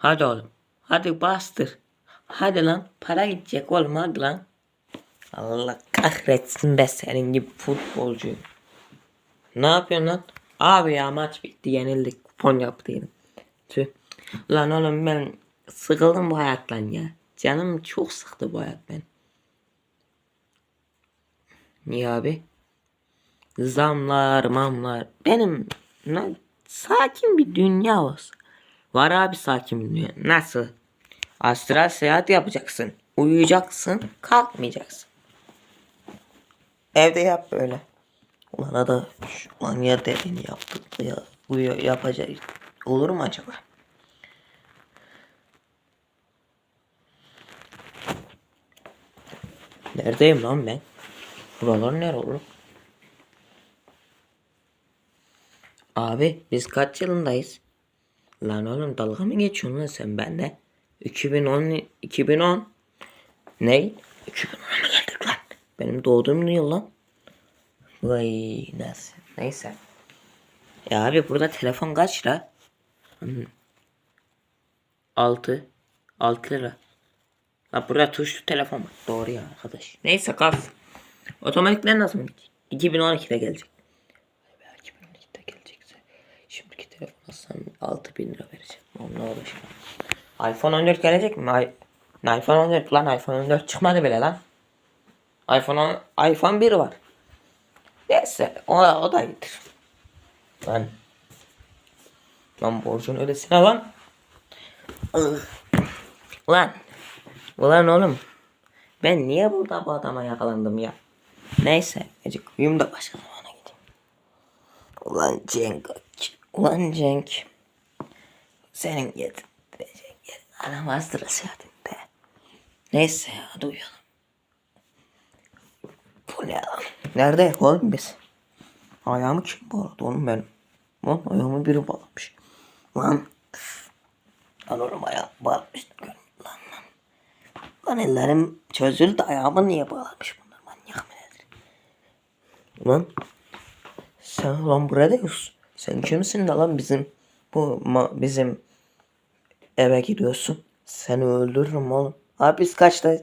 Hadi oğlum. Hadi bastır. Hadi lan. Para gidecek oğlum hadi lan. Allah kahretsin be senin gibi futbolcu. Ne yapıyorsun lan? Abi ya maç bitti yenildik. Kupon yaptıydım. Tüh. Lan oğlum ben sıkıldım bu hayattan ya. Canım çok sıktı bu hayat ben. Niye abi? Zamlar mamlar. Benim lan, sakin bir dünya olsun. Var abi sakin bir dünya. Nasıl? Astral seyahat yapacaksın. Uyuyacaksın. Kalkmayacaksın. Evde yap böyle. Ulan da şu an ya dediğini yaptık ya uyuyor yapacak. Olur mu acaba? Neredeyim lan ben? Buralar nere oğlum? Abi biz kaç yılındayız? Lan oğlum dalga mı geçiyorsun lan sen bende? 2010 2010 Ne? 2010'a mı geldik lan? Benim doğduğum yıl lan. Vay nasıl? Neyse. Ya abi burada telefon kaç lira? Hmm. 6 6 lira. Ha burada tuşlu telefon var. Doğru ya arkadaş. Neyse kalsın. Otomatikler nasıl mı? 2012'de gelecek. Belki 2012'de gelecekse. Şimdiki telefona sen 6000 lira vereceğim. Onunla uğraşmam. iPhone 14 gelecek mi? Ay iPhone 14 lan iPhone 14 çıkmadı bile lan. iPhone 10, iPhone 1 var. Neyse o, o da iyidir. Lan. Lan borcun ödesine lan. Lan. Ulan oğlum. Ben niye burada bu adama yakalandım ya? Neyse. Ecik uyum da başka zamana gideyim. Ulan Cenk. Ulan Cenk. Senin git. Cenk. Anam astıra seyahatinde. Neyse hadi uyuyalım. Bu ne lan? Nerede oğlum biz? Ayağımı kim bağladı oğlum benim? Lan ayağımı biri bağlamış. Lan. Lan oğlum ayağımı bağlamış. Lan lan. Lan ellerim çözüldü ayağımı niye bağlamış bunlar manyak mı nedir? Lan. Sen lan burada yoksun. Sen kimsin de lan bizim bu bizim eve gidiyorsun. Seni öldürürüm oğlum. Abi biz kaçta?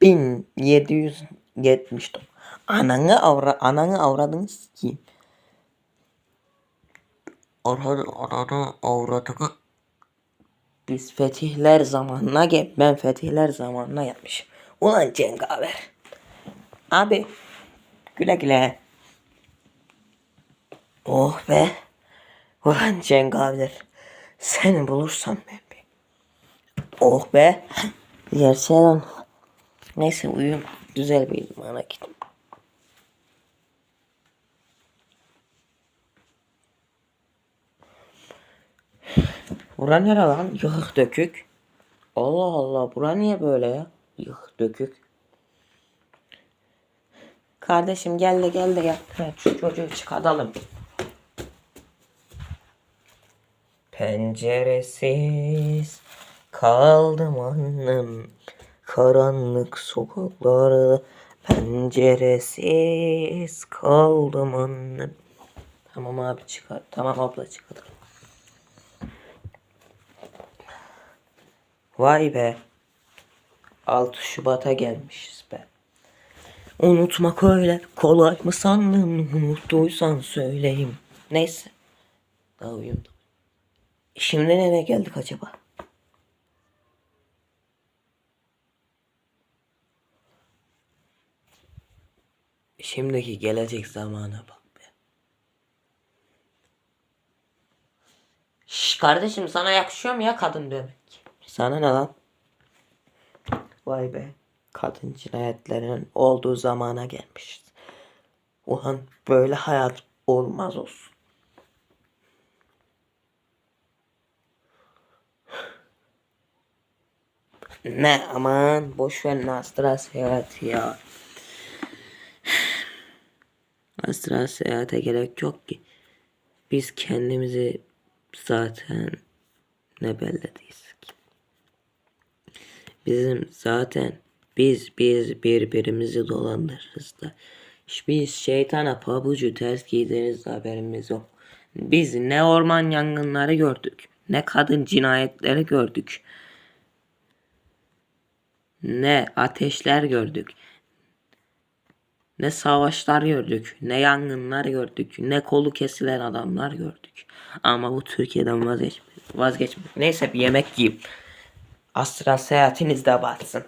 1770. Ananı avra ananı avradını sikeyim. Ananı ananı avradını biz fetihler zamanına gel. Ben fetihler zamanına yapmışım. Ulan cengaver. Abi güle güle. Oh be. Ulan cengaver. Seni bulursam ben bir. Oh be. Gerçekten. Neyse uyuyun. Güzel bir idmana gidin. Bura nere lan? Yıkık dökük. Allah Allah bura niye böyle ya? Yıkık dökük. Kardeşim gel de gel de gel. Evet, şu çocuğu çıkartalım. Penceresiz kaldım annem. Karanlık sokaklarda penceresiz kaldım annem. Tamam abi çıkar. Tamam abla çıkartalım. Vay be. 6 Şubat'a gelmişiz be. Unutmak öyle kolay mı sandın? Unuttuysan söyleyeyim. Neyse. Daha uyumdum. Şimdi nereye geldik acaba? Şimdiki gelecek zamana bak be. Şş kardeşim sana yakışıyor mu ya kadın dövmek? Sana ne lan? Vay be. Kadın cinayetlerinin olduğu zamana gelmişiz. Ulan böyle hayat olmaz olsun. Ne aman boş ver Astra seyahati ya. Astra seyahate gerek yok ki. Biz kendimizi zaten ne belledeyiz ki. Bizim zaten biz biz birbirimizi dolandırırız da. Biz şeytana pabucu ters giyderiz de haberimiz yok. Biz ne orman yangınları gördük Ne kadın cinayetleri gördük. Ne ateşler gördük. Ne savaşlar gördük, ne yangınlar gördük, ne kolu kesilen adamlar gördük. Ama bu Türkiye'den vazgeç vazgeçmek. Neyse bir yemek yiyeyim. Astral seyahatiniz de batsın.